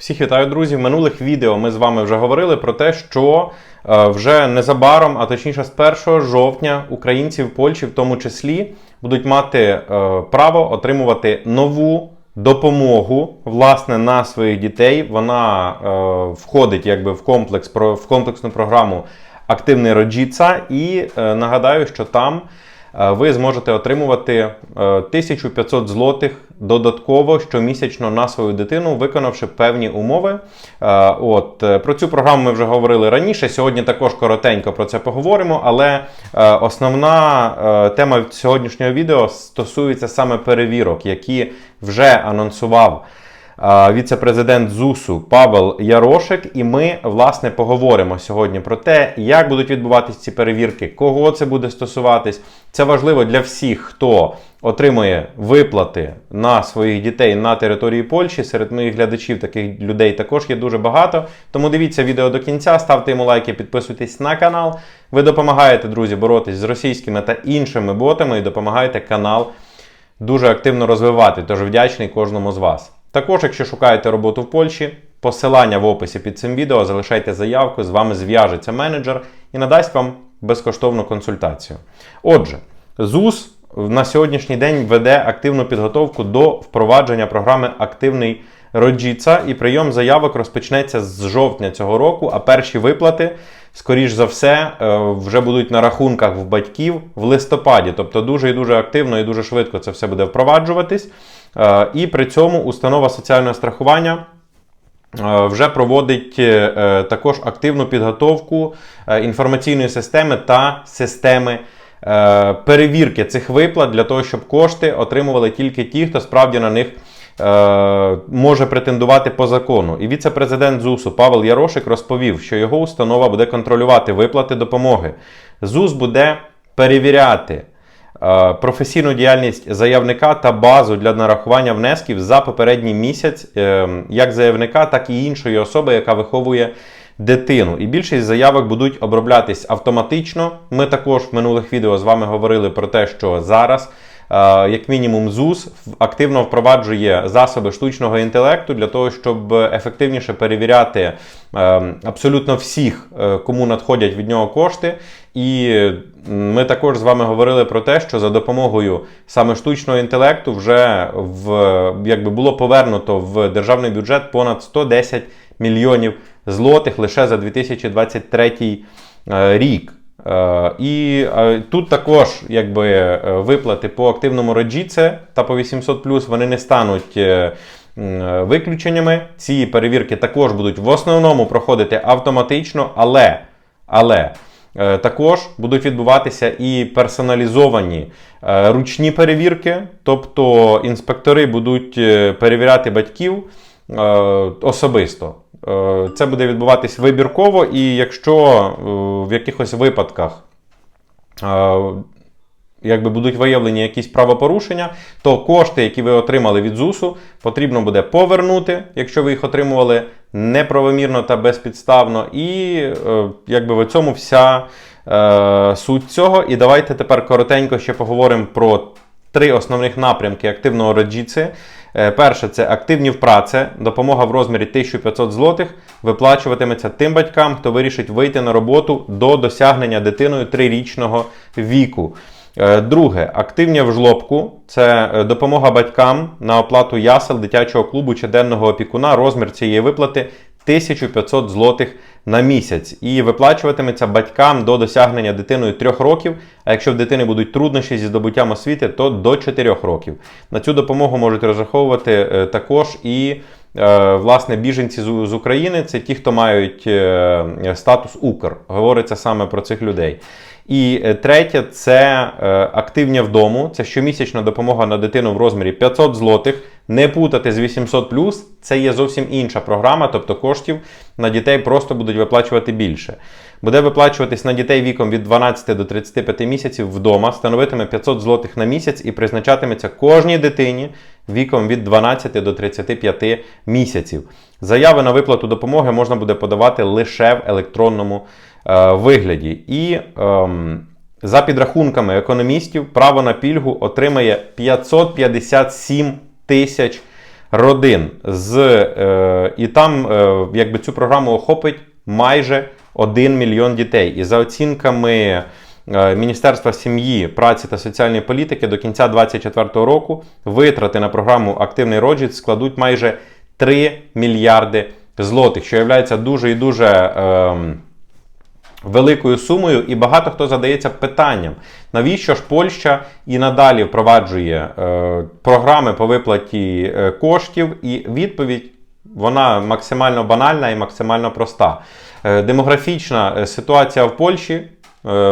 Всіх вітаю, друзі. В минулих відео ми з вами вже говорили про те, що е, вже незабаром, а точніше з 1 жовтня, українці в Польщі, в тому числі, будуть мати е, право отримувати нову допомогу власне на своїх дітей. Вона е, входить якби в комплекс в комплексну програму Активний Роджіца. І нагадаю, що там. Е, Ви зможете отримувати е, 1500 злотих додатково щомісячно на свою дитину, виконавши певні умови. Е, От е, про цю програму ми вже говорили раніше. Сьогодні також коротенько про це поговоримо. Але е, основна е, тема сьогоднішнього відео стосується саме перевірок, які вже анонсував е, віце-президент ЗУСу Павел Ярошик. І ми власне поговоримо сьогодні про те, як будуть відбуватися ці перевірки, кого це буде стосуватись. Це важливо для всіх, хто отримує виплати на своїх дітей на території Польщі. Серед моїх глядачів таких людей також є дуже багато. Тому дивіться відео до кінця, ставте йому лайки, підписуйтесь на канал. Ви допомагаєте, друзі, боротись з російськими та іншими ботами і допомагаєте канал дуже активно розвивати. Тож вдячний кожному з вас. Також, якщо шукаєте роботу в Польщі, посилання в описі під цим відео, залишайте заявку, з вами зв'яжеться менеджер і надасть вам безкоштовну консультацію. Отже, ЗУС на сьогоднішній день веде активну підготовку до впровадження програми Активний Роджіца, і прийом заявок розпочнеться з жовтня цього року, а перші виплати, скоріш за все, е, вже будуть на рахунках в батьків в листопаді. Тобто дуже і дуже активно і дуже швидко це все буде впроваджуватись. Е, І при цьому установа соціального страхування. Е, Вже проводить е, також активну підготовку інформаційної системи та системи перевірки цих виплат для того, щоб кошти отримували тільки ті, хто справді на них може претендувати по закону. І віце-президент ЗУСу Павел Ярошик розповів, що його установа буде контролювати виплати допомоги. ЗУС буде перевіряти. Е, Професійну діяльність заявника та базу для нарахування внесків за попередній місяць, е, як заявника, так і іншої особи, яка виховує дитину. І більшість заявок будуть оброблятись автоматично. Ми також в минулих відео з вами говорили про те, що зараз. Е, Як мінімум, ЗУС активно впроваджує засоби штучного інтелекту для того, щоб ефективніше перевіряти е, абсолютно всіх, е, кому надходять від нього кошти. І ми також з вами говорили про те, що за допомогою саме штучного інтелекту вже в якби було повернуто в державний бюджет понад 110 мільйонів злотих лише за 2023 е, рік. Е, І е, тут також якби е, виплати по активному роджіце та по 800 вони не стануть. Виключеннями ці перевірки також будуть в основному проходити автоматично, але, але Також будуть відбуватися і персоналізовані ручні перевірки, тобто інспектори будуть перевіряти батьків особисто. Е, Це буде відбуватись вибірково, і якщо е, в якихось випадках е, якби будуть виявлені якісь правопорушення, то кошти, які ви отримали від ЗУСу, потрібно буде повернути, якщо ви їх отримували неправомірно та безпідставно. І якби в цьому вся суть цього. І давайте тепер коротенько ще поговоримо про три основних напрямки активного роджіци. Е, Перше це активні впраці, допомога в розмірі 1500 злотих виплачуватиметься тим батькам, хто вирішить вийти на роботу до досягнення дитиною трирічного віку. Е, Друге, активні в жлобку це е, допомога батькам на оплату ясел, дитячого клубу чи денного опікуна. Розмір цієї виплати 1500 злотих на місяць. І виплачуватиметься батькам до досягнення дитиною 3 років. А якщо в дитини будуть труднощі зі здобуттям освіти, то до 4 років. На цю допомогу можуть розраховувати е, також і е, власне біженці з, України. Це ті, хто мають е, статус Укр. Говориться саме про цих людей. І третє це активня вдому. Це щомісячна допомога на дитину в розмірі 500 злотих. Не путати з 800 це є зовсім інша програма, тобто коштів на дітей просто будуть виплачувати більше. Буде виплачуватись на дітей віком від 12 до 35 місяців вдома, становитиме 500 злотих на місяць і призначатиметься кожній дитині віком від 12 до 35 місяців. Заяви на виплату допомоги можна буде подавати лише в електронному е, вигляді. І ем, за підрахунками економістів, право на пільгу отримає 557 тисяч родин. З, е, і там е, якби цю програму охопить майже 1 мільйон дітей. І за оцінками е, Міністерства сім'ї, праці та соціальної політики до кінця 2024 року витрати на програму Активний роджіт складуть майже 3 мільярди злотих, що є дуже і дуже. Е, великою сумою, і багато хто задається питанням, навіщо ж Польща і надалі впроваджує е, програми по виплаті е, коштів, і відповідь вона максимально банальна і максимально проста. Е, демографічна е, ситуація в Польщі е,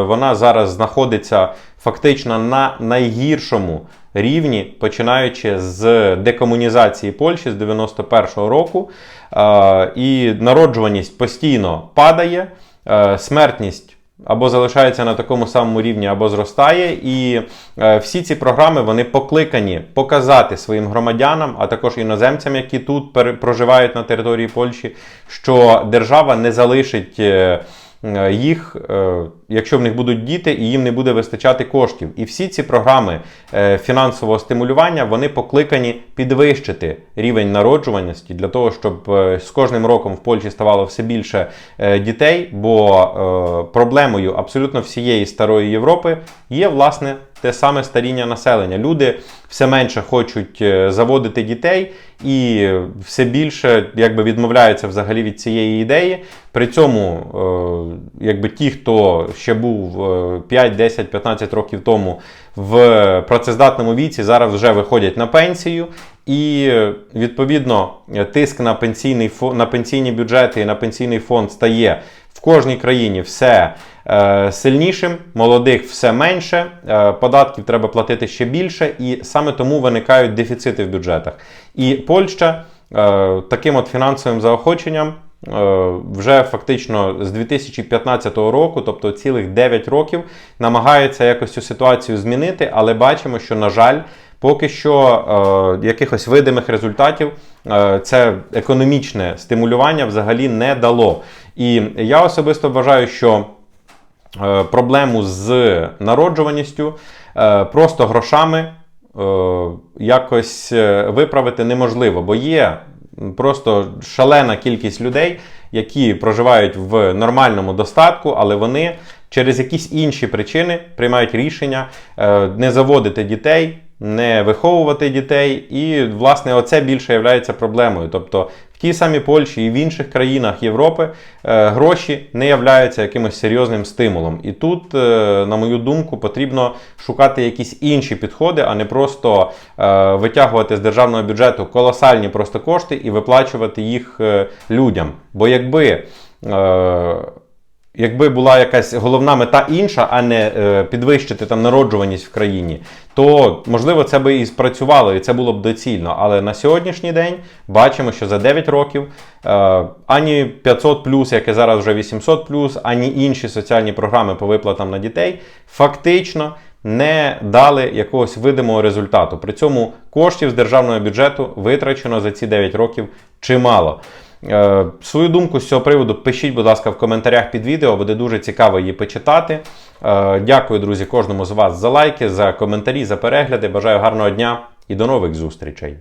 вона зараз знаходиться фактично на найгіршому рівні, починаючи з декомунізації Польщі з 91-го року. І народжуваність постійно падає, смертність. Або залишається на такому самому рівні, або зростає, і е, всі ці програми вони покликані показати своїм громадянам, а також іноземцям, які тут проживають на території Польщі, що держава не залишить е, е, їх, е, якщо в них будуть діти, і їм не буде вистачати коштів. І всі ці програми е, фінансового стимулювання вони покликані підвищити рівень народжуваності для того, щоб е, з кожним роком в Польщі ставало все більше е, дітей, бо е, проблемою абсолютно всієї старої Європи є власне те саме старіння населення. Люди все менше хочуть е, заводити дітей і все більше якби відмовляються взагалі від цієї ідеї. При цьому, е, якби ті, хто ще був е, 5, 10, 15 років тому в працездатному віці, зараз вже виходять на пенсію. І відповідно тиск на пенсійний на пенсійні бюджети і на пенсійний фонд стає в кожній країні все е, сильнішим, молодих все менше, е, податків треба платити ще більше, і саме тому виникають дефіцити в бюджетах. І Польща е, таким от фінансовим заохоченням. е, Вже фактично з 2015 року, тобто цілих 9 років, намагається якось цю ситуацію змінити, але бачимо, що, на жаль, поки що е, якихось видимих результатів е, це економічне стимулювання взагалі не дало. І я особисто вважаю, що е, проблему з народжуваністю е, просто грошами е, якось виправити неможливо, бо є просто шалена кількість людей, які проживають в нормальному достатку, але вони через якісь інші причини приймають рішення не заводити дітей. Не виховувати дітей, і власне оце більше є проблемою. Тобто тій самій Польщі і в інших країнах Європи е, гроші не являються якимось серйозним стимулом. І тут, е, на мою думку, потрібно шукати якісь інші підходи, а не просто е, витягувати з державного бюджету колосальні просто кошти і виплачувати їх людям. Бо якби. Якби була якась головна мета інша, а не е, підвищити там народжуваність в країні, то можливо це би і спрацювало, і це було б доцільно. Але на сьогоднішній день бачимо, що за 9 років е, ані 500 яке зараз вже 800 ані інші соціальні програми по виплатам на дітей фактично не дали якогось видимого результату. При цьому коштів з державного бюджету витрачено за ці 9 років чимало. Е, Свою думку з цього приводу пишіть, будь ласка, в коментарях під відео, буде дуже цікаво її почитати. Е, Дякую, друзі, кожному з вас за лайки, за коментарі, за перегляди. Бажаю гарного дня і до нових зустрічей!